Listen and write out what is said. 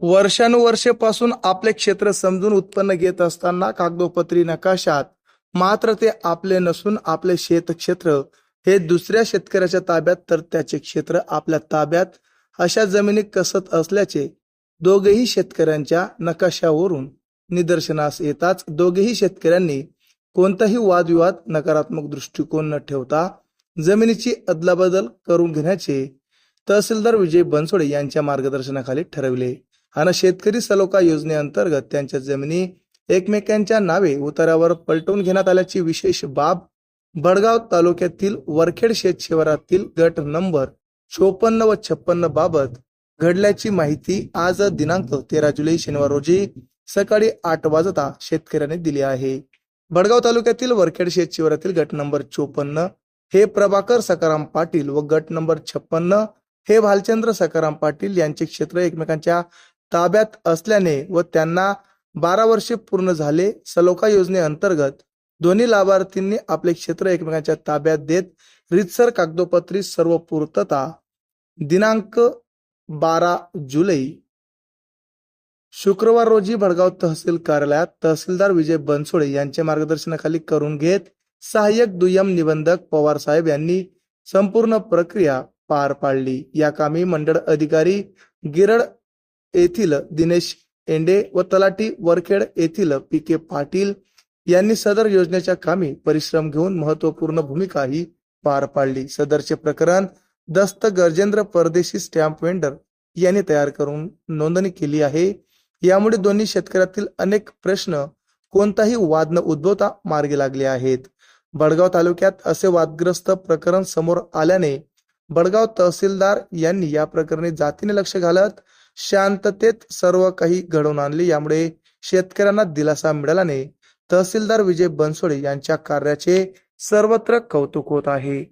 वर्षानुवर्षेपासून आपले क्षेत्र समजून उत्पन्न घेत असताना कागदोपत्री नकाशात मात्र ते आपले नसून आपले शेतक्षेत्र हे दुसऱ्या शेतकऱ्याच्या ताब्यात तर त्याचे क्षेत्र आपल्या ताब्यात अशा जमिनी कसत असल्याचे दोघेही शेतकऱ्यांच्या नकाशावरून निदर्शनास येताच दोघेही शेतकऱ्यांनी कोणताही वादविवाद नकारात्मक दृष्टिकोन न ठेवता जमिनीची अदलाबदल करून घेण्याचे तहसीलदार विजय बनसोडे यांच्या मार्गदर्शनाखाली ठरविले. आणि शेतकरी सलोखा योजनेअंतर्गत त्यांच्या जमिनी एकमेकांच्या नावे उतारावर पलटवून घेण्यात आल्याची विशेष बाब बडगाव तालुक्यातील वरखेड शेत शिवारातील गट नंबर चोपन्न व छप्पन्न बाबत घडल्याची माहिती आज दिनांक तेरा जुलै शनिवार रोजी सकाळी आठ वाजता शेतकऱ्याने दिली आहे. बडगाव तालुक्यातील वरखेड शेत शिवारातील गट नंबर चोपन्न हे प्रभाकर सकाराम पाटील व गट नंबर छप्पन्न हे भालचंद्र सकाराम पाटील यांचे क्षेत्र एकमेकांच्या ताब्यात असल्याने व त्यांना बारा वर्षे पूर्ण झाले सलोखा योजनेअंतर्गत दोन्ही लाभार्थींनी आपले क्षेत्र एकमेकांच्या ताब्यात देत रितसर कागदोपत्री सर्व पूर्तता दिनांक बारा जुलै. शुक्रवार रोजी भडगाव तहसील कार्यालयात तहसीलदार विजय बनसोडे यांच्या मार्गदर्शनाखाली करून घेत सहाय्यक दुय्यम निबंधक पवार साहेब यांनी संपूर्ण प्रक्रिया पार पाडली. या कामी मंडळ अधिकारी गिरड येथील दिनेश एंडे व तलाटी वरखेड येथील पी के पाटील यांनी सदर योजनेच्या कामी परिश्रम घेऊन महत्त्वपूर्ण भूमिका ही पार पाडली. सदरचे प्रकरण दस्त गजेंद्र परदेशी स्टॅम्प वेंडर यांनी तयार करून नोंदणी केली आहे. यामुळे दोन्ही शेतकऱ्यातील अनेक प्रश्न कोणताही वाद न उद्भवता मार्गी लागले आहेत. बडगाव तालुक्यात असे वादग्रस्त प्रकरण समोर आल्याने बडगाव तहसीलदार यांनी या प्रकरणी जातीने लक्ष घालत शांततेत सर्व काही घडवून आणले. यामुळे शेतकऱ्यांना दिलासा मिळाल्याने तहसीलदार विजय बनसोडे यांच्या कार्याचे सर्वत्र कौतुक होत आहे.